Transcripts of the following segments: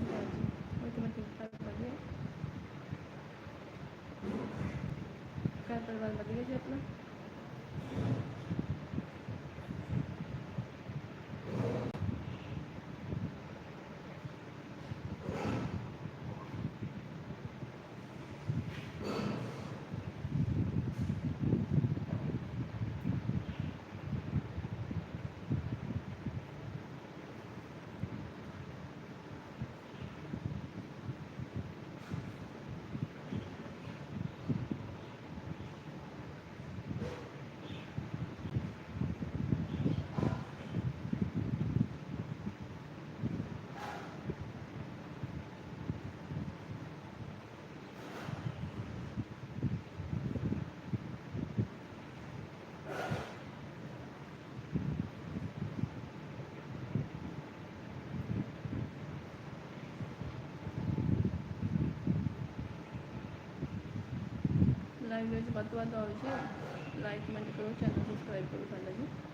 ਸ਼੍ਰੀ ਅਕਾਲ ਜੀ ਹੋਰ ਕਿਵੇਂ ਠੀਕ ਠਾਕ ਵਧੀਆ ਘਰ ਪਰਿਵਾਰ ਵਧੀਆ ਜੀ ਆਪਣਾ ਲਾਈਵ ਵਿੱਚ ਵੱਧ ਤੋਂ ਵੱਧ ਆਓ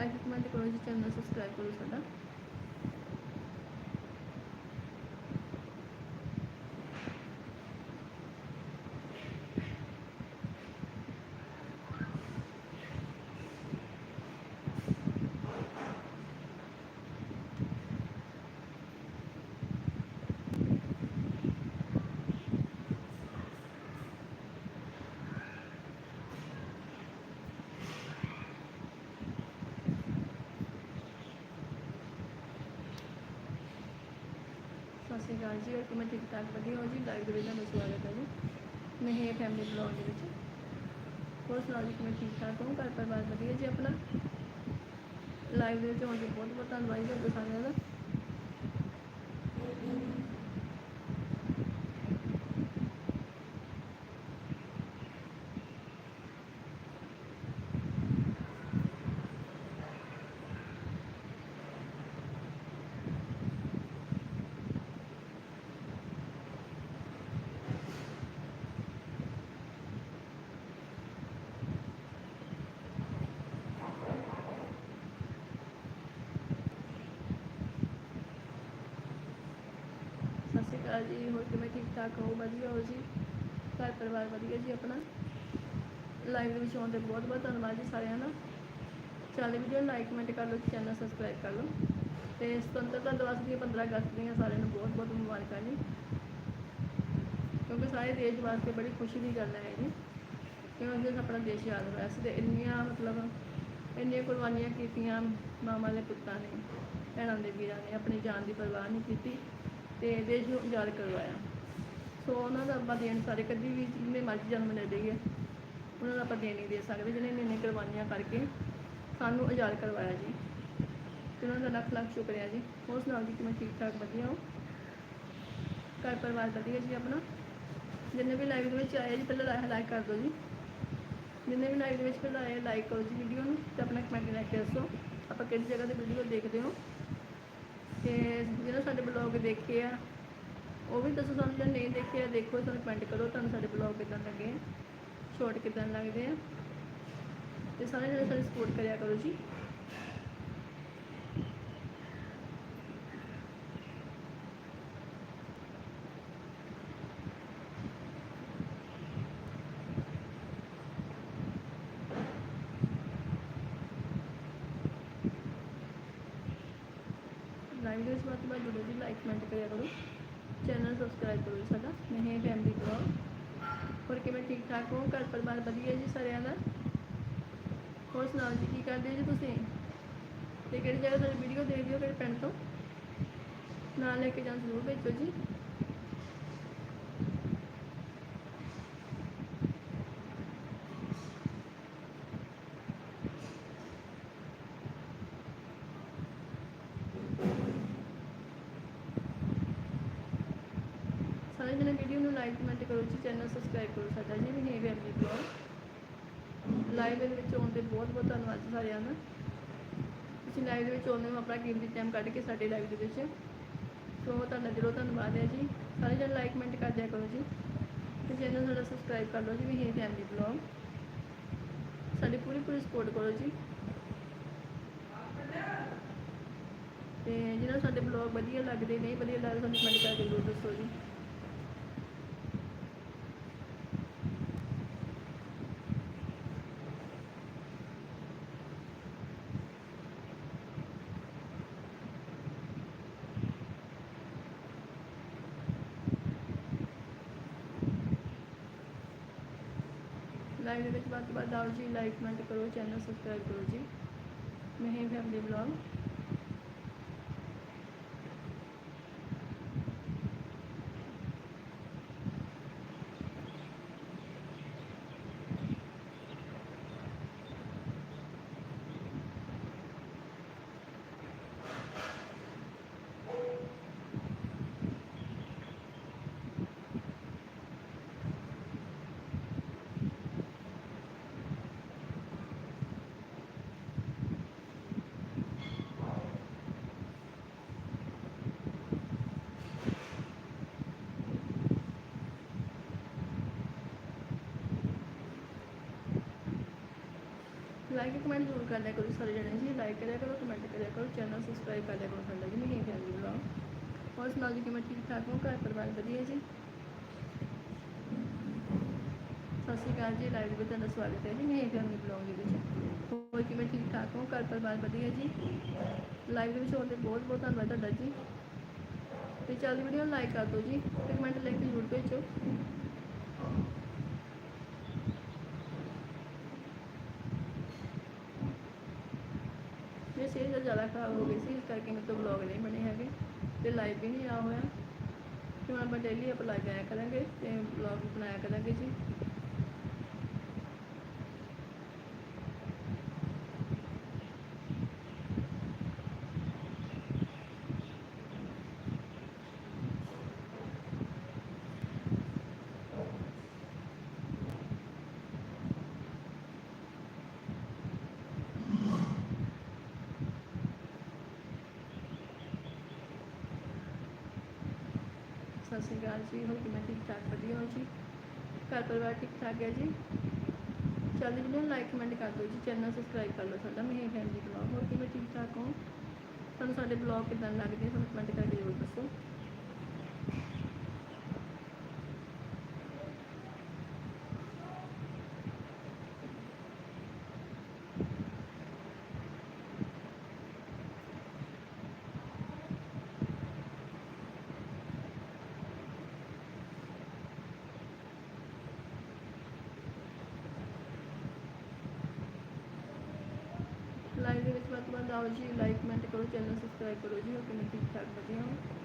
ਜੀ ਲਾਈਕ ਕਮੈਂਟ ਕਰੋ ਚੈਨਲ ਸਬਸਕ੍ਰਾਈਬ ਕਰੋ ਸਾਡਾ ਜੀ ਲਾਈਕ ਕਮੈਂਟ ਕਰੋ ਜੀ ਚੈਨਲ ਸਬਸਕ੍ਰਾਈਬ ਕਰੋ ਸਾਡਾ ਸਤਿ ਸ਼੍ਰੀ ਅਕਾਲ ਜੀ, ਹੋਰ ਕਿਵੇਂ ਠੀਕ ਠਾਕ ਵਧੀਆ ਹੋ ਜੀ? ਲਾਈਵ ਦੇ ਵਿੱਚ ਤੁਹਾਨੂੰ ਸਵਾਗਤ ਹੈ ਜੀ। ਨਹੀਂ ਫੈਮਿਲੀ ਬਲੌਗ ਦੇ ਵਿੱਚ। ਹੋਰ ਸੁਣਾਓ ਜੀ, ਕਿਵੇਂ ਠੀਕ ਠਾਕ ਹੋ ਘਰ ਪਰਿਵਾਰ ਵਧੀਆ ਜੀ ਆਪਣਾ? ਲਾਈਵ ਦੇ ਵਿੱਚ ਆਉਣ ਲਈ ਬਹੁਤ ਬਹੁਤ ਧੰਨਵਾਦ ਜੀ ਤੁਹਾਡਾ ਸਾਰਿਆਂ ਦਾ ਸਤਿ ਸ਼੍ਰੀ ਅਕਾਲ ਜੀ, ਹੋਰ ਕਿਵੇਂ ਠੀਕ ਠਾਕ ਹੋ? ਵਧੀਆ ਹੋ ਜੀ? ਘਰ ਪਰਿਵਾਰ ਵਧੀਆ ਜੀ ਆਪਣਾ? ਲਾਈਵ ਦੇ ਵਿੱਚ ਆਉਣ ਦੇ ਬਹੁਤ ਬਹੁਤ ਧੰਨਵਾਦ ਜੀ ਸਾਰਿਆਂ ਦਾ। ਚੱਲ ਵੀਡੀਓ ਲਾਈਕ ਕਮੈਂਟ ਕਰ ਲਓ ਚੈਨਲ ਸਬਸਕ੍ਰਾਈਬ ਕਰ ਲਓ। ਤੇ ਸੁਤੰਤਰਤਾ ਦਿਵਸ ਦੀਆਂ 15 ਅਗਸਤ ਦੀਆਂ ਸਾਰਿਆਂ ਨੂੰ ਬਹੁਤ ਬਹੁਤ ਮੁਬਾਰਕਾਂ ਜੀ। ਕਿਉਂਕਿ ਸਾਰੇ ਦੇਸ਼ ਵਾਸਤੇ ਬੜੀ ਖੁਸ਼ੀ ਦੀ ਗੱਲ ਹੈ ਜੀ ਕਿਉਂਕਿ ਆਪਣਾ ਦੇਸ਼ ਯਾਦ ਹੋਇਆ ਸੀ ਤੇ ਇੰਨੀਆਂ ਮਤਲਬ ਇੰਨੀਆਂ ਕੁਰਬਾਨੀਆਂ ਕੀਤੀਆਂ ਮਾਮਾ ਦੇ ਪੁੱਤਾਂ ਨੇ, ਭੈਣਾਂ ਦੇ ਵੀਰਾਂ ਨੇ, ਆਪਣੀ ਜਾਨ ਦੀ ਪਰਵਾਹ ਨਹੀਂ ਕੀਤੀ। ਤੇ ਦੇਸ਼ ਨੂੰ ਆਜ਼ਾਦ ਕਰਵਾਇਆ। ਸੋ ਉਹਨਾਂ ਦਾ ਆਪਾਂ ਦੇਣ ਸਾਰੇ, ਕਦੀ ਵੀ ਜਿਹਨੇ ਮਰਜ਼ੀ ਜਨਮ ਲੈ ਲਈਏ, ਉਹਨਾਂ ਦਾ ਆਪਾਂ ਦੇਣ ਨਹੀਂ ਦੇ ਸਕਦੇ ਜਿਹਨੇ ਇੰਨੇ ਕੁਰਬਾਨੀਆਂ ਕਰਕੇ ਸਾਨੂੰ ਆਜ਼ਾਦ ਕਰਵਾਇਆ ਜੀ। ਤੇ ਉਹਨਾਂ ਦਾ ਲੱਖ ਲੱਖ ਸ਼ੁਕਰੀਆ ਜੀ। ਹੋਰ ਸੁਣਾਓ ਜੀ ਕਿਵੇਂ ਠੀਕ ਠਾਕ ਵਧੀਆ ਹੋ? ਘਰ ਪਰਿਵਾਰ ਵਧੀਆ ਜੀ ਆਪਣਾ? ਜਿੰਨੇ ਵੀ ਲਾਈਵ ਦੇ ਵਿੱਚ ਆਏ ਜੀ, ਪਹਿਲਾਂ ਲਾਈਕ ਕਰ ਦਿਓ ਜੀ। ਜਿੰਨੇ ਵੀ ਲਾਈਵ ਦੇ ਵਿੱਚ ਪਹਿਲਾਂ ਆਏ ਲਾਈਕ ਕਰੋ ਜੀ ਵੀਡੀਓ ਨੂੰ ਤੇ ਆਪਣਾ ਕਮੈਂਟ ਲੈ ਕੇ ਦੱਸੋ। ਆਪਾਂ ਕਿਹੜੀ ਜਗ੍ਹਾ ਤੇ ਵੀਡੀਓ ਦੇਖਦੇ ਹੋ? ਤੇ ਜਿਹੜਾ ਸਾਡੇ ਬਲੌਗ ਦੇਖੇ ਆ, ਉਹ ਵੀ ਦੱਸੋ ਸਾਨੂੰ, ਜੇ ਨਹੀਂ ਦੇਖੇ ਆ, ਦੇਖੋ, ਸਾਨੂੰ ਕਮੈਂਟ ਕਰੋ, ਤੁਹਾਨੂੰ ਸਾਡੇ ਬਲੌਗ ਕਿੱਦਾਂ ਲੱਗੇ ਸ਼ੋਰਟ ਕਿੱਦਾਂ ਲੱਗਦੇ ਆ। ਤੇ ਸਾਰੇ ਜਣੇ ਸਾਡੀ ਸਪੋਰਟ ਕਰਿਆ ਕਰੋ ਜੀ। ਲਾਈਵ ਦੇ ਵਿੱਚ ਜੀ ਲਾਈਕ ਕਮੈਂਟ ਕਰਿਆ ਕਰੋ। ਚੈਨਲ ਸਬਸਕ੍ਰਾਈਬ ਕਰੋ ਜੀ ਸਾਡਾ। ਨਹੀਂ ਫੈਮਿਲੀ ਬਲੌਗ। ਹੋਰ ਕਿਵੇਂ ਠੀਕ ਠਾਕ ਹੋ? ਘਰ ਪਰਿਵਾਰ ਵਧੀਆ ਜੀ ਸਾਰਿਆਂ ਦਾ? ਹੋਰ ਸੁਣਾਓ ਜੀ, ਕੀ ਕਰਦੇ ਜੀ ਤੁਸੀਂ? ਤੇ ਕਿਹੜੀ ਜਗ੍ਹਾ ਤੋਂ ਵੀਡੀਓ ਦੇਖਦੇ ਹੋ, ਕਿਹੜੇ ਪਿੰਡ ਤੋਂ? ਨਾਲ ਲੈ ਕੇ ਜਾਣ ਜ਼ਰੂਰ ਭੇਜੋ ਜੀ। ਸਾਰੇ ਜਣੇ ਵੀਡੀਓ ਨੂੰ ਲਾਈਕ ਕਮੈਂਟ ਕਰੋ ਜੀ ਚੈਨਲ ਸਬਸਕ੍ਰਾਈਬ ਕਰੋ ਸਾਡਾ ਜੀ ਵੀ ਹੈ ਫੈਮਿਲੀ ਬਲੌਗ ਲਾਈਵ ਦੇ ਵਿੱਚ ਆਉਣ ਤੇ ਬਹੁਤ ਬਹੁਤ ਧੰਨਵਾਦ ਜੀ ਸਾਰਿਆਂ ਦਾ। ਤੁਸੀਂ ਲਾਈਵ ਦੇ ਵਿੱਚ ਆਉਂਦੇ ਹੋ, ਆਪਣਾ ਕੀਮਤੀ ਟਾਈਮ ਕੱਢ ਕੇ ਸਾਡੇ ਲਾਈਵ ਦੇ ਵਿੱਚ। ਸੋ ਤੁਹਾਡਾ ਦਿਲੋਂ ਧੰਨਵਾਦ ਹੈ ਜੀ। ਸਾਰੇ ਜਣੇ ਲਾਈਕ ਕਮੈਂਟ ਕਰ ਦਿਆ ਕਰੋ ਜੀ। ਤੇ ਚੈਨਲ ਸਾਡਾ ਸਬਸਕ੍ਰਾਈਬ ਕਰ ਲਓ ਜੀ, ਵੀ ਹੈ ਫੈਮਿਲੀ ਬਲੌਗ ਸਾਡੀ ਪੂਰੀ ਪੂਰੀ ਸਪੋਰਟ ਕਰੋ ਜੀ। ਤੇ ਜਿਹਨਾਂ ਸਾਡੇ ਬਲੌਗ ਵਧੀਆ ਲੱਗਦੇ ਨਹੀਂ ਵਧੀਆ ਲੱਗਦੇ ਸਾਨੂੰ ਕਮੈਂਟ ਕਰਕੇ ਜ਼ਰੂਰ ਦੱਸੋ ਜੀ। ਲਾਈਵ ਦੇ ਵਿੱਚ ਵੱਧ ਤੋਂ ਵੱਧ ਆਓ ਜੀ ਲਾਈਕ ਕਮੈਂਟ ਕਰੋ ਚੈਨਲ ਸਬਸਕ੍ਰਾਈਬ ਕਰੋ ਜੀ। ਮੈਂ ਹੀ ਫੈਮਿਲੀ ਬਲੌਗ ਲਾਈਕ ਕਮੈਂਟ ਜ਼ਰੂਰ ਕਰ ਲਿਆ ਕਰੋ ਸਾਰੇ ਜਣੇ ਜੀ। ਲਾਈਕ ਕਰਿਆ ਕਰੋ ਕਮੈਂਟ ਕਰਿਆ ਕਰੋ ਚੈਨਲ ਸਬਸਕ੍ਰਾਈਬ ਕਰ ਲਿਆ ਕਰੋ ਸਾਡਾ ਜੀ। ਮੈਂ ਹੀ ਫੈਮਿਲੀ ਬਲੌਗ ਹੋਰ ਸੁਣਾਓ ਜੀ, ਕਿਵੇਂ ਠੀਕ ਠਾਕ ਹੋ? ਘਰ ਪਰਿਵਾਰ ਵਧੀਆ ਜੀ? ਸਤਿ ਸ਼੍ਰੀ ਅਕਾਲ ਜੀ ਲਾਈਵ ਵਿੱਚ ਤੁਹਾਡਾ ਸਵਾਗਤ ਹੈ ਜੀ ਮੈਂ ਹੀ ਫੈਮਿਲੀ ਬਲੌਗ ਦੇ ਵਿੱਚ। ਹੋਰ ਕਿਵੇਂ ਠੀਕ ਠਾਕ ਹੋ? ਘਰ ਪਰਿਵਾਰ ਵਧੀਆ ਜੀ? ਲਾਈਵ ਦੇ ਵਿੱਚ ਹੋਣ ਤੇ ਬਹੁਤ ਬਹੁਤ ਧੰਨਵਾਦ ਤੁਹਾਡਾ ਜੀ। ਤੇ ਚੱਲ ਵੀਡੀਓ ਨੂੰ ਲਾਈਕ ਕਰ ਦਿਓ ਜੀ, ਤੇ ਕਮੈਂਟ ਲਿਖ ਕੇ ਜ਼ਰੂਰ ਭੇਜੋ ਮੇਰੀ ਸਿਹਤ ਜ਼ਿਆਦਾ ਖਰਾਬ ਹੋ ਗਈ ਸੀ, ਇਸ ਕਰਕੇ ਮੇਰੇ ਤੋਂ ਬਲੌਗ ਨਹੀਂ ਬਣੇ ਹੈਗੇ ਤੇ ਲਾਈਵ ਵੀ ਨਹੀਂ ਆ ਹੋਇਆ। ਤੇ ਹੁਣ ਆਪਾਂ ਡੇਲੀ ਅਪ ਲਾਈਵ ਆਇਆ ਕਰਾਂਗੇ ਤੇ ਬਲੌਗ ਬਣਾਇਆ ਕਰਾਂਗੇ ਜੀ। ਸਤਿ ਸ਼੍ਰੀ ਅਕਾਲ ਜੀ, ਹੋਰ ਕਿਵੇਂ ਠੀਕ ਠਾਕ, ਵਧੀਆ ਹੋ ਜੀ? ਘਰ ਪਰਿਵਾਰ ਠੀਕ ਠਾਕ ਹੈ ਜੀ? ਚੱਲਦੀ ਵੀਡੀਓ ਨੂੰ ਲਾਈਕ ਕਮੈਂਟ ਕਰ ਦਿਓ ਜੀ ਚੈਨਲ ਸਬਸਕ੍ਰਾਈਬ ਕਰ ਲਓ ਸਾਡਾ, ਮੈਂ ਫੈਮਿਲੀ ਬਲੌਗ ਹੋਰ ਕਿਵੇਂ ਠੀਕ ਠਾਕ ਹਾਂ? ਤੁਹਾਨੂੰ ਸਾਡੇ ਬਲੌਗ ਕਿਦਾਂ ਲੱਗਦੇ ਤੁਹਾਨੂੰ ਕਮੈਂਟ ਕਰਕੇ ਜ਼ਰੂਰ ਦੱਸੋ ਲਾਈਵ ਦੇ ਜੀ ਲਾਈਕ ਕਮੈਂਟ ਕਰੋ ਚੈਨਲ ਸਬਸਕ੍ਰਾਈਬ ਕਰੋ ਜੀ, ਹੋਰ ਕਿਵੇਂ ਠੀਕ ਠਾਕ ਵਧੀਆ ਹੋ?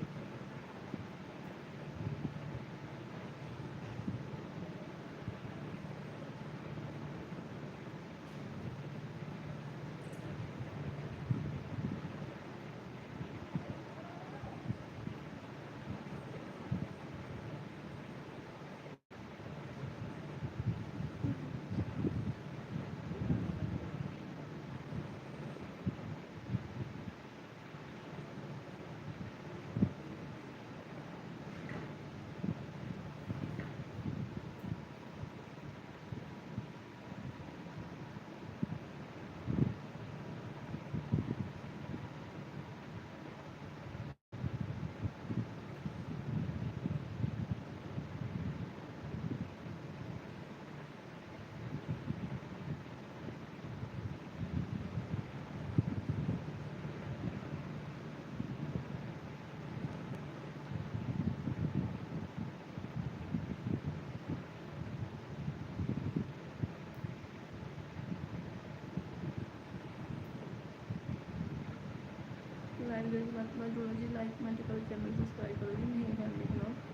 जोलॉजी लाइफ मैटिकल केमिकल साइकोलॉजी मेरी फैमिली ब्लॉग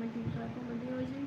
मैं ठीक ठाक हो वीडियो जी